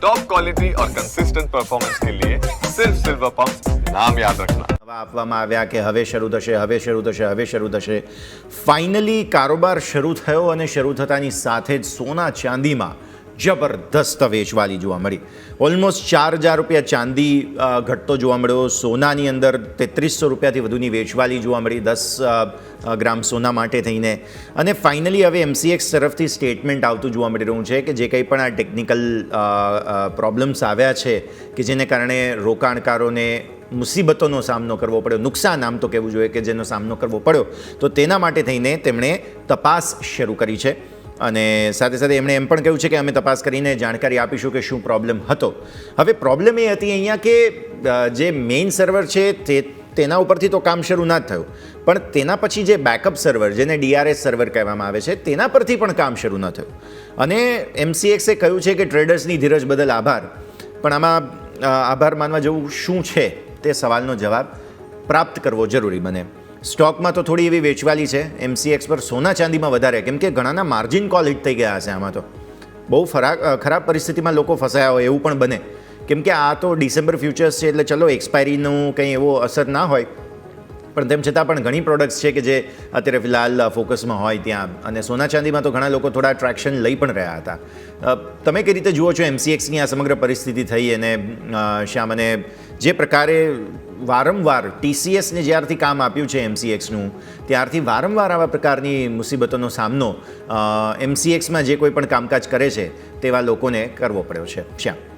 Top quality और consistent performance के लिए सिर्फ सिल्वर पंप नाम याद रखना નવા આપવામાં આવ્યા કે હવે શરૂ થશે હવે શરૂ થશે હવે શરૂ થશે ફાઇનલી કારોબાર શરૂ થયો અને શરૂ થતાની સાથે જ સોના ચાંદીમાં જબરદસ્ત વેચવાલી જોવા મળી. ઓલમોસ્ટ ચાર હજાર રૂપિયા ચાંદી ઘટતો જોવા મળ્યો. સોનાની અંદર તેત્રીસો રૂપિયાથી વધુની વેચવાલી જોવા મળી દસ ગ્રામ સોના માટે થઈને. અને ફાઇનલી હવે એમસીએક્સ તરફથી સ્ટેટમેન્ટ આવતું જોવા મળી રહ્યું છે કે જે કંઈ પણ આ ટેકનિકલ પ્રોબ્લેમ્સ આવ્યા છે કે જેને કારણે રોકાણકારોને મુસીબતોનો સામનો કરવો પડ્યો. નુકસાન આમ તો કહેવું જોઈએ કે જેનો સામનો કરવો પડ્યો. તો તેના માટે થઈને તેમણે તપાસ શરૂ કરી છે. અને સાથે સાથે એમણે એમ પણ કહ્યું છે કે અમે તપાસ કરીને જાણકારી આપીશું કે શું પ્રોબ્લેમ હતો. હવે પ્રોબ્લેમ એ હતી અહીંયા કે જે મેઇન સર્વર છે તે, તેના ઉપરથી તો કામ શરૂ ના થયું. પણ તેના પછી જે બેકઅપ સર્વર જેને ડીઆરએસ સર્વર કહેવામાં આવે છે, તેના પરથી પણ કામ શરૂ ન થયું. અને એમસીએક્સે કહ્યું છે કે ટ્રેડર્સની ધીરજ બદલ આભાર. પણ આમાં આભાર માનવા જેવું શું છે તે સવાલનો જવાબ પ્રાપ્ત કરવો જરૂરી બને. સ્ટોકમાં તો થોડી એવી વેચવાલી છે. એમસીએક્સ પર સોના ચાંદીમાં વધારે, કેમ કે ઘણાના માર્જિન કોલ હિટ થઈ ગયા હશે આમાં તો. બહુ ફરા ખરાબ પરિસ્થિતિમાં લોકો ફસાયા હોય, એવું પણ બને. કેમ કે આ તો ડિસેમ્બર ફ્યુચર્સ છે એટલે ચલો એક્સપાયરીનું કંઈ એવો અસર ના હોય. પણ તેમ છતાં પણ ઘણી પ્રોડક્ટ્સ છે કે જે અત્યારે ફિલહાલ ફોકસમાં હોય ત્યાં. અને સોના ચાંદીમાં તો ઘણા લોકો થોડા ટ્રેક્શન લઈ પણ રહ્યા હતા. તમે કઈ રીતે જુઓ છો એમસીએક્સની આ સમગ્ર પરિસ્થિતિ થઈ અને શ્યામ, અને જે પ્રકારે વારંવાર ટીસીએસને જ્યારથી કામ આપ્યું છે એમસીએક્સનું ત્યારથી વારંવાર આવા પ્રકારની મુસીબતોનો સામનો એમસીએક્સમાં જે કોઈ પણ કામકાજ કરે છે, તેવા લોકોને કરવો પડ્યો છે. શ્યામ.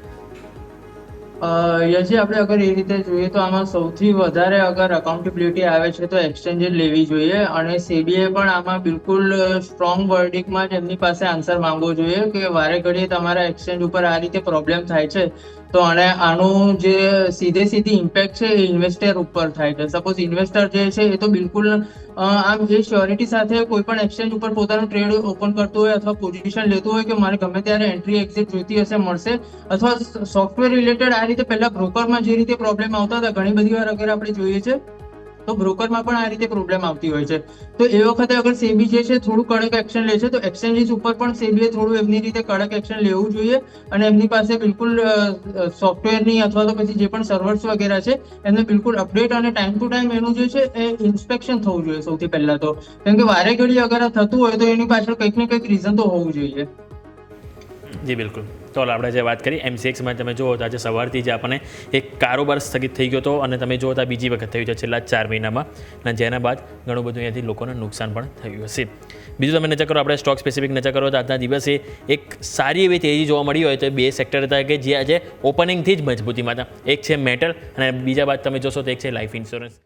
યજી આપણે અગર એ રીતે જોઈએ તો આમાં સૌથી વધારે અગર અકાઉન્ટેબિલિટી આવે છે તો એક્સચેન્જ લેવી જોઈએ અને સેબીએ પણ આમાં બિલકુલ સ્ટ્રોંગ વર્ડિકમાં જ એમની પાસે આન્સર માંગવો જોઈએ કે વારે ઘડીએ તમારા એક્સચેન્જ ઉપર આ રીતે પ્રોબ્લેમ થાય છે, તો અને આનું જે સીધે સીધી ઇમ્પેક્ટ છે એ ઇન્વેસ્ટર ઉપર થાય છે. સપોઝ ઇન્વેસ્ટર જે છે એ તો બિલકુલ આમ જે શ્યોરિટી સાથે કોઈ પણ એક્સચેન્જ ઉપર પોતાનું ટ્રેડ ઓપન કરતું હોય અથવા પોઝિશન લેતું હોય કે મારે ગમે ત્યારે એન્ટ્રી એક્ઝિટ જોઈતી હશે, મળશે. અથવા સોફ્ટવેર રિલેટેડ આ રીતે પહેલા બ્રોકરમાં જે રીતે પ્રોબ્લેમ આવતા હતા, ઘણી બધી વાર અગર આપણે જોઈએ છે તો બ્રોકરમાં પણ આ રીતે પ્રોબ્લેમ આવતી હોય છે. તો એ વખતે અગર સેબી જે છે થોડું કડક એક્શન લે છે તો એક્સચેન્જીસ ઉપર પણ સેબીએ થોડું એમની રીતે કડક એક્શન લેવું જોઈએ અને એમની પાસે બિલકુલ સોફ્ટવેરની અથવા તો પછી જે પણ સર્વર્સ વગેરે છે, એમને બિલકુલ અપડેટ અને ટાઈમ ટુ ટાઈમ એનું જે છે એ ઇન્સ્પેક્શન થવું જોઈએ સૌથી પહેલા તો. કેમ કે વારે ઘડી અગર થતું હોય તો એની પાછળ કંઈક ને કંઈક રીઝન તો હોવું જોઈએ. જી, બિલકુલ. તો આપણે જે વાત કરી એમસીએક્સમાં તમે જુઓ તો આજે સવારથી જ આપણને એક કારોબાર સ્થગિત થઈ ગયો હતો અને તમે જુઓ તો બીજી વખત થયું છે, છેલ્લા ચાર મહિનામાં. અને જેના બાદ ઘણું બધું અહીંયાથી લોકોને નુકસાન પણ થયું હશે. બીજું તમે નજર કરો, આપણે સ્ટોક સ્પેસિફિક નજર કરો તો આજના દિવસે એક સારી એવી તેજી જોવા મળી હોય તો બે સેક્ટર હતા કે જે આજે ઓપનિંગથી જ મજબૂતીમાં હતા. એક છે મેટલ અને બીજા બાદ તમે જોશો તો એક છે લાઈફ ઇન્સ્યોરન્સ